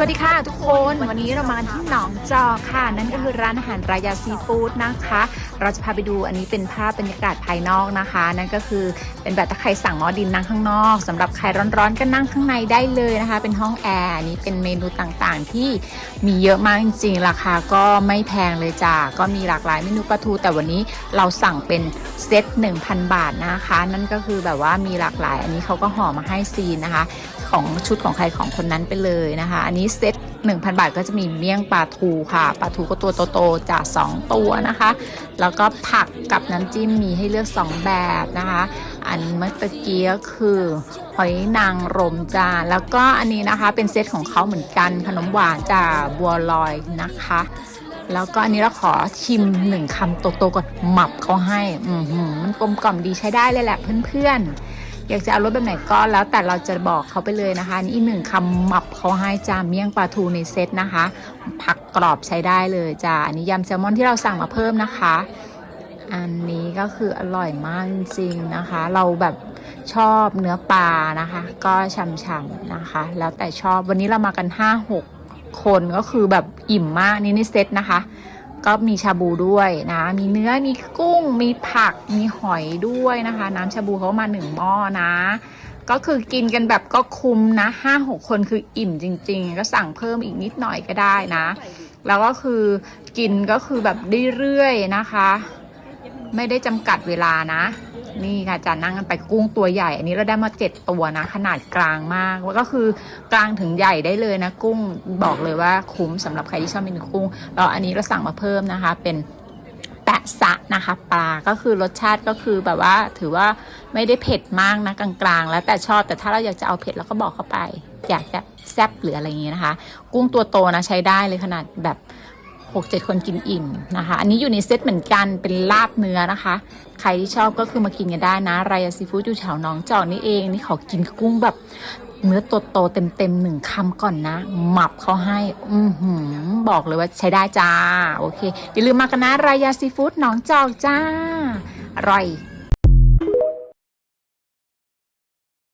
วัสดีค่ะทุกคนวันนี้เรามาที่หนองจอกค่ะ นั่นก็คือร้านอาหารรายาซีฟู้ดนะคะ เราจะพาไปดูอันนี้เป็นภาพบรรยากาศภายนอกนะคะ นั่นก็คือเป็นแบบถ้าใครสั่งหม้อดินนั่งข้างนอกสำหรับใครร้อนๆก็นั่งข้างในได้เลยนะคะ เป็นห้องแอร์อันนี้เป็นเมนูต่างๆ ที่มีเยอะมากจริงๆราคาก็ไม่แพงเลยจ้าก็มีหลากหลายเมนูปลาทู แต่วันนี้เราสั่งเป็นเซต1,000 บาทนะคะ นั่นก็คือแบบว่ามีหลากหลาย อันนี้เขาก็ห่อมาให้ซีนนะคะ ของชุดของใครของคนนั้นไปเลยนะคะ อันนี้เซ็ต1,000 บาทก็จะมีเมี่ยงปลาทูค่ะปลาทูก็ตัวโตๆจาก2ตัวนะคะ แล้วก็ผักกับน้ำจิ้มมีให้เลือก 2 แบบนะคะ อันเมื่อตะกี้ก็คือหอยนางรมจ้าแล้วก็อันนี้นะคะเป็นเซตของเขาเหมือนกันขนมหวานจากบัวลอยนะคะ แล้วก็อันนี้เราขอชิมหนึ่งคำโตๆก่อนหมับเขาให้ อือหือมันกลมกล่อมดีใช้ได้เลยแหละเพื่อนๆ อยากจะเอารสแบบไหนก็แล้วแต่เราจะบอกเขาไปเลยนะคะนี่อีกหนึ่งคำหมับเขาให้จาเมี่ยงปลาทูในเซตนะคะ ผักกรอบใช้ได้เลยจ้าอันนี้ยำแซลมอนที่เราสั่งมาเพิ่มนะคะ อันนี้ก็คืออร่อยมากจริงนะคะ เราแบบชอบเนื้อปลานะคะ ก็ช่ำๆนะคะ แล้วแต่ชอบวันนี้เรามากัน 5-6 คนก็คือแบบอิ่มมากนี่ในเซตนะคะ ก็มีชาบูด้วยนะ มีเนื้อ มีกุ้ง มีผัก มีหอยด้วยนะคะ น้ำชาบูเขามาหนึ่งหม้อนะ ก็คือกินกันแบบก็คุ้มนะห้าหกคนคืออิ่มจริง ๆ ก็สั่งเพิ่มอีกนิดหน่อยก็ได้นะ แล้วก็คือกินก็คือแบบเรื่อยๆนะคะ ไม่ได้จำกัดเวลานะ นี่ค่ะจะนั่งกันไปกุ้งตัวใหญ่ อันนี้เราได้มาเจ็ดตัวนะ ขนาดกลางมากแล้วก็คือกลางถึงใหญ่ได้เลยนะ กุ้งบอกเลยว่าคุ้มสำหรับใครที่ชอบเมนูกุ้งแล้วอันนี้เราสั่งมาเพิ่มนะคะ เป็นแปะซะนะคะปลาก็คือรสชาติก็คือแบบว่าถือว่าไม่ได้เผ็ดมากนะกลางๆ แล้วแต่ชอบแต่ถ้าเราอยากจะเอาเผ็ดเราก็บอกเข้าไป อยากจะแซ่บหรืออะไรอย่างงี้นะคะ กุ้งตัวโตนะใช้ได้เลยขนาดแบบ หกเจ็ดคนกินอิ่มนะคะ อันนี้อยู่ในเซตเหมือนกันเป็นลาบเนื้อนะคะ ใครที่ชอบก็คือมากินกันได้นะไรยาซีฟู้ดอยู่แถวน้องจอกนี่เอง นี่เขากินกุ้งแบบเนื้อโตเต็มๆหนึ่งคำก่อนนะ หมับเขาให้ อือหือ บอกเลยว่าใช้ได้จ้า โอเค อย่าลืมมากันนะรายาซีฟู้ดหนองจอกจ้า อร่อย